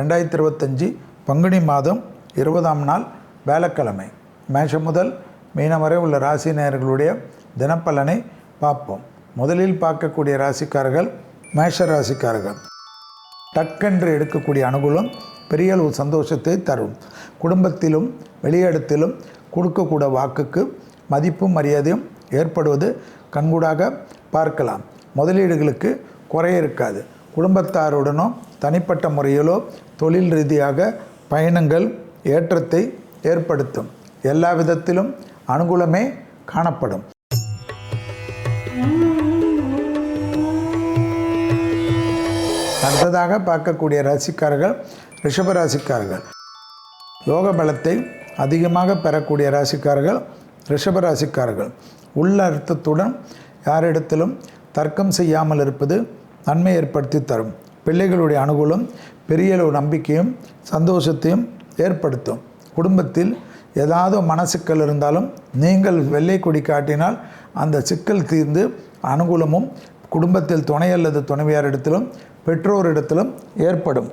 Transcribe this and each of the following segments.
ரெண்டாயிரத்தி இருபத்தஞ்சி பங்குனி மாதம் இருபதாம் நாள் வேலைக்கிழமை. மேஷம் முதல் மீனம் வரை உள்ள ராசி நேயர்களுடைய தினப்பலனை பார்ப்போம். முதலில் பார்க்கக்கூடிய ராசிக்காரர்கள் மேஷ ராசிக்காரர்கள். டக்கென்று எடுக்கக்கூடிய அனுகூலம் பெரிய அளவு சந்தோஷத்தை தரும். குடும்பத்திலும் வெளியிடத்திலும் கொடுக்கக்கூட வாக்குக்கு மதிப்பும் மரியாதையும் ஏற்படுவது கண்கூடாக பார்க்கலாம். முதலீடுகளுக்கு குறைய இருக்காது. குடும்பத்தாருடனோ தனிப்பட்ட முறையிலோ தொழில் ரீதியாக பயணங்கள் ஏற்றத்தை ஏற்படுத்தும். எல்லா விதத்திலும் அனுகூலமே காணப்படும். அடுத்ததாக பார்க்கக்கூடிய ராசிக்காரர்கள் ரிஷபராசிக்காரர்கள் யோக பலத்தை அதிகமாக பெறக்கூடிய ராசிக்காரர்கள் ரிஷபராசிக்காரர்கள் உள்ள அர்த்தத்துடன் யாரிடத்திலும் தர்க்கம் செய்யாமல் இருப்பது நன்மை ஏற்படுத்தி தரும். பிள்ளைகளுடைய அனுகூலம் பெரிய அளவு நம்பிக்கையும் சந்தோஷத்தையும் ஏற்படுத்தும். குடும்பத்தில் ஏதாவது மனசிக்கல் இருந்தாலும் நீங்கள் வெள்ளை கொடி காட்டினால் அந்த சிக்கல் தீர்ந்து அனுகூலமும் குடும்பத்தில் துணை அல்லது துணைவியாரிடத்திலும் பெற்றோரிடத்திலும் ஏற்படும்.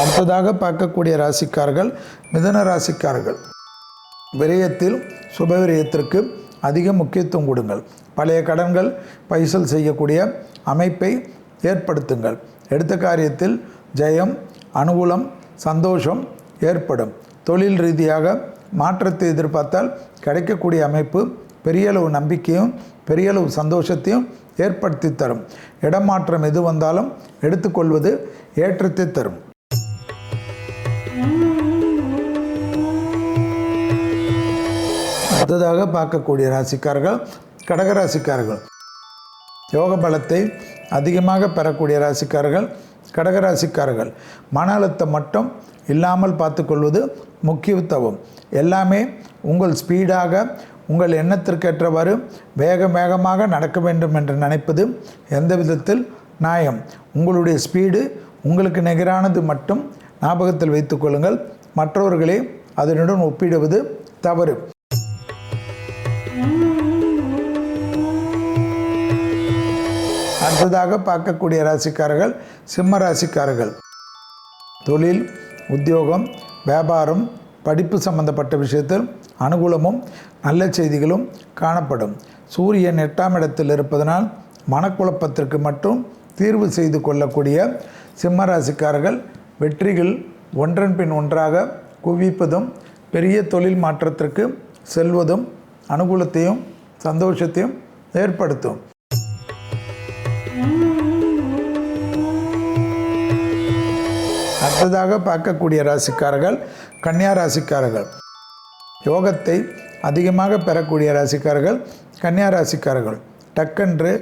அடுத்ததாக பார்க்கக்கூடிய ராசிக்காரர்கள் மிதன ராசிக்காரர்கள். விரயத்தில் சுப விரயத்திற்கு அதிக முக்கியத்துவம் கொடுங்கள். பழைய கடன்கள் பைசல் செய்யக்கூடிய அமைப்பை ஏற்படுத்துங்கள். எடுத்த காரியத்தில் ஜெயம் அனுகூலம் சந்தோஷம் ஏற்படும். தொழில் ரீதியாக மாற்றத்தை எதிர்பார்த்தால் கிடைக்கக்கூடிய அமைப்பு பெரிய அளவு நம்பிக்கையும் பெரியளவு சந்தோஷத்தையும் ஏற்படுத்தி தரும். இடமாற்றம் எது வந்தாலும் எடுத்துக்கொள்வது ஏற்றத்தை தரும். அடுத்ததாக பார்க்கக்கூடிய ராசிக்காரர்கள் கடகராசிக்காரர்கள் யோக பலத்தை அதிகமாக பெறக்கூடிய ராசிக்காரர்கள் கடகராசிக்காரர்கள் மன அழுத்தம் மட்டும் இல்லாமல் பார்த்துக்கொள்வது முக்கியத்துவம். எல்லாமே உங்கள் ஸ்பீடாக உங்கள் எண்ணத்திற்கேற்றவாறு வேக வேகமாக நடக்க வேண்டும் என்று நினைப்பது எந்த விதத்தில் நியாயம்? உங்களுடைய ஸ்பீடு உங்களுக்கு நிகரானது மட்டும் ஞாபகத்தில் வைத்துக்கொள்ளுங்கள் மற்றவர்களே அதனுடன் ஒப்பிடுவது தவறு. அடுத்ததாக பார்க்கக்கூடிய ராசிக்காரர்கள் சிம்ம ராசிக்காரர்கள். தொழில் உத்தியோகம் வியாபாரம் படிப்பு சம்பந்தப்பட்ட விஷயத்தில் அனுகூலமும் நல்ல செய்திகளும் காணப்படும். சூரியன் எட்டாம் இடத்தில் இருப்பதனால் மனக்குழப்பத்திற்கு மட்டும் தீர்வு செய்து கொள்ளக்கூடிய சிம்ம ராசிக்காரர்கள் வெற்றிகள் ஒன்றன் பின் ஒன்றாக குவிப்பதும் பெரிய தொழில் மாற்றத்திற்கு செல்வதும் அனுகூலத்தையும் சந்தோஷத்தையும் ஏற்படுத்தும். அடுத்ததாக பார்க்கக்கூடிய ராசிக்காரர்கள் கன்னியா ராசிக்காரர்கள். யோகத்தை அதிகமாக பெறக்கூடிய ராசிக்காரர்கள் கன்னியா ராசிக்காரர்கள். டக்கென்று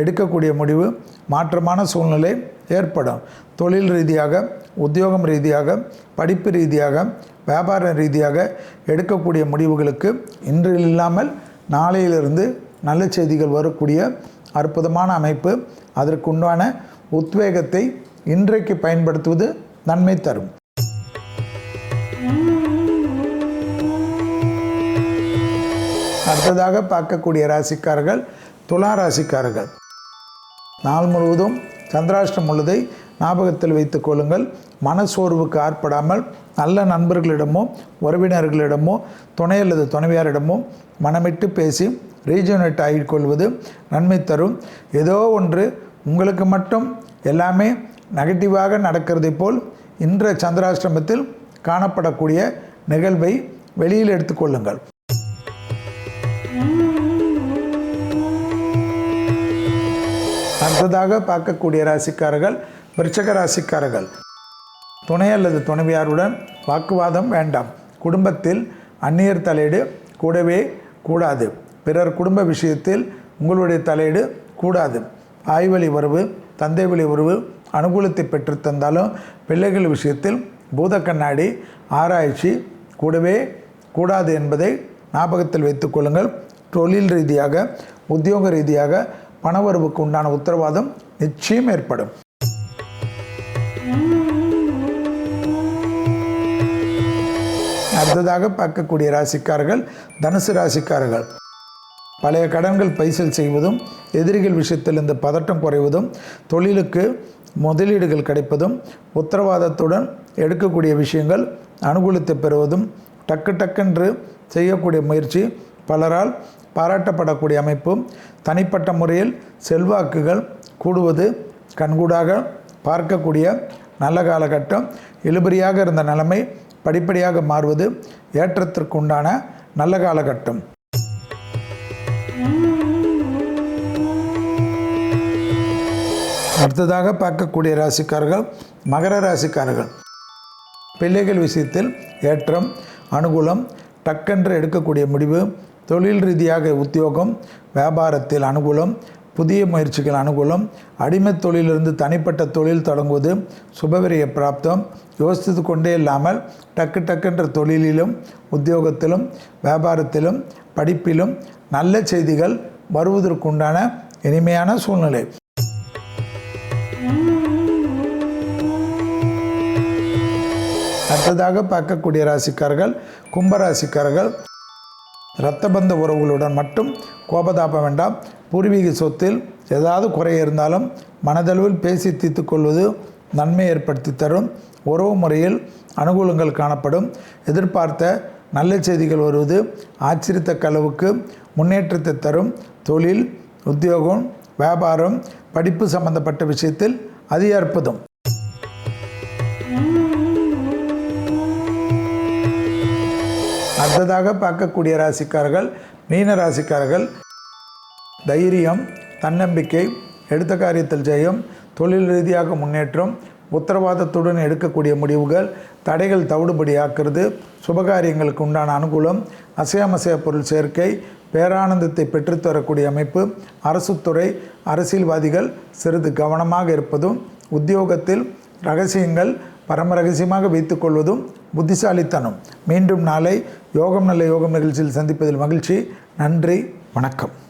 எடுக்கக்கூடிய முடிவு மாற்றமான சூழ்நிலை ஏற்படும். தொழில் ரீதியாக உத்தியோகம் ரீதியாக படிப்பு ரீதியாக வியாபார ரீதியாக எடுக்கக்கூடிய முடிவுகளுக்கு இன்று இல்லாமல் நாளையிலிருந்து நல்ல செய்திகள் வரக்கூடிய அற்புதமான அமைப்பு. அதற்குண்டான உத்வேகத்தை இன்றைக்கு பயன்படுத்துவது நன்மை தரும். அடுத்ததாக பார்க்கக்கூடிய ராசிக்காரர்கள் துலா ராசிக்காரர்கள். நாள் முழுவதும் சந்திராஷ்டம் உள்ளதை ஞாபகத்தில் வைத்துக் கொள்ளுங்கள். மனசோர்வுக்கு ஆற்படாமல் நல்ல நண்பர்களிடமோ உறவினர்களிடமோ துணை அல்லது துணைவியாரிடமோ மனமிட்டு பேசி ரீஜனேட் ஆகிக்கொள்வது நன்மை தரும். ஏதோ ஒன்று உங்களுக்கு மட்டும் எல்லாமே நெகட்டிவாக நடக்கிறதை போல் இன்ற சந்திராஷ்டிரமத்தில் காணப்படக்கூடிய நிகழ்வை வெளியில் எடுத்துக்கொள்ளுங்கள் அடுத்ததாக பார்க்கக்கூடிய ராசிக்காரர்கள் விருச்சக ராசிக்காரர்கள். துணை அல்லது துணைவியாருடன் வாக்குவாதம் வேண்டாம். குடும்பத்தில் அந்நியர் தலையீடு கூடவே கூடாது. பிறர் குடும்ப விஷயத்தில் உங்களுடைய தலையீடு கூடாது. ஆய்வழி உறவு தந்தை வழி உறவு அனுகூலத்தை பெற்றுத்தந்தாலும் பிள்ளைகள் விஷயத்தில் பூத கண்ணாடி ஆராய்ச்சி கூடவே கூடாது என்பதை ஞாபகத்தில் வைத்துக்கொள்ளுங்கள் தொழில் ரீதியாக உத்தியோக ரீதியாக பணவரவுக்கு உண்டான உத்தரவாதம் நிச்சயம் ஏற்படும். அடுத்ததாக பார்க்கக்கூடிய ராசிக்காரர்கள் தனுசு ராசிக்காரர்கள். பழைய கடன்கள் பைசல் செய்வதும் எதிரிகள் விஷயத்தில் இந்த பதட்டம் குறைவதும் தொழிலுக்கு முதலீடுகள் கிடைப்பதும் உத்தரவாதத்துடன் எடுக்கக்கூடிய விஷயங்கள் அனுகூலத்தை பெறுவதும் டக்கு டக்கென்று செய்யக்கூடிய முயற்சி பலரால் பாராட்டப்படக்கூடிய அமைப்பும் தனிப்பட்ட முறையில் செல்வாக்குகள் கூடுவது கண்கூடாக பார்க்கக்கூடிய நல்ல காலகட்டம் இழுபறியாக இருந்த நிலைமை படிப்படியாக மாறுவது ஏற்றத்திற்குண்டான நல்ல காலகட்டம். அடுத்ததாக பார்க்கக்கூடிய ராசிக்காரர்கள் மகர ராசிக்காரர்கள். பிள்ளைகள் விஷயத்தில் ஏற்றம் அனுகூலம் டக்கென்று எடுக்கக்கூடிய முடிவு தொழில் ரீதியாக உத்தியோகம் வியாபாரத்தில் அனுகூலம் புதிய முயற்சிகள் அனுகூலம் அடிமை தொழிலிருந்து தனிப்பட்ட தொழில் தொடங்குவது சுபவிரிய பிராப்தம் யோசித்து கொண்டே இல்லாமல் டக்கு டக்குன்ற தொழிலிலும் உத்தியோகத்திலும் வியாபாரத்திலும் படிப்பிலும் நல்ல செய்திகள் வருவதற்குண்டான இனிமையான சூழ்நிலை. அடுத்ததாக பார்க்கக்கூடிய ராசிக்காரர்கள் கும்பராசிக்காரர்கள் இரத்தபந்த உறவுகளுடன் மட்டும் கோபதாபம் வேண்டாம். பூர்வீக சொத்தில் ஏதாவது குறை இருந்தாலும் மனதளவில் பேசி தீர்த்து கொள்வது நன்மை ஏற்படுத்தி தரும். உறவு முறையில் அனுகூலங்கள் காணப்படும். எதிர்பார்த்த நல்ல செய்திகள் வருவது ஆச்சரித்த கலவுக்கு முன்னேற்றத்தை தரும். தொழில் உத்தியோகம் வியாபாரம் படிப்பு சம்பந்தப்பட்ட விஷயத்தில் அதிக அற்புதம் அடுத்ததாக பார்க்கக்கூடிய ராசிக்காரர்கள் மீன ராசிக்காரர்கள் தைரியம் தன்னம்பிக்கை எடுத்த காரியத்தில் ஜெயம் தொழில் ரீதியாக முன்னேற்றம் உத்தரவாதத்துடன் எடுக்கக்கூடிய முடிவுகள் தடைகள் தவிடுபடியாக்குறது சுபகாரியங்களுக்கு உண்டான அனுகூலம் அசையாமசைய பொருள் சேர்க்கை பேரானந்தத்தை பெற்றுத்தரக்கூடிய அமைப்பு அரசுத்துறை அரசியல்வாதிகள் சிறிது கவனமாக இருப்பதும் உத்தியோகத்தில் ரகசியங்கள் பரம ரகசியமாக வைத்துக்கொள்வதும் புத்திசாலித்தனம். மீண்டும் நாளை யோகம் நல்ல யோகம் நிகழ்ச்சியில் சந்திப்பதில் மகிழ்ச்சி. நன்றி வணக்கம்.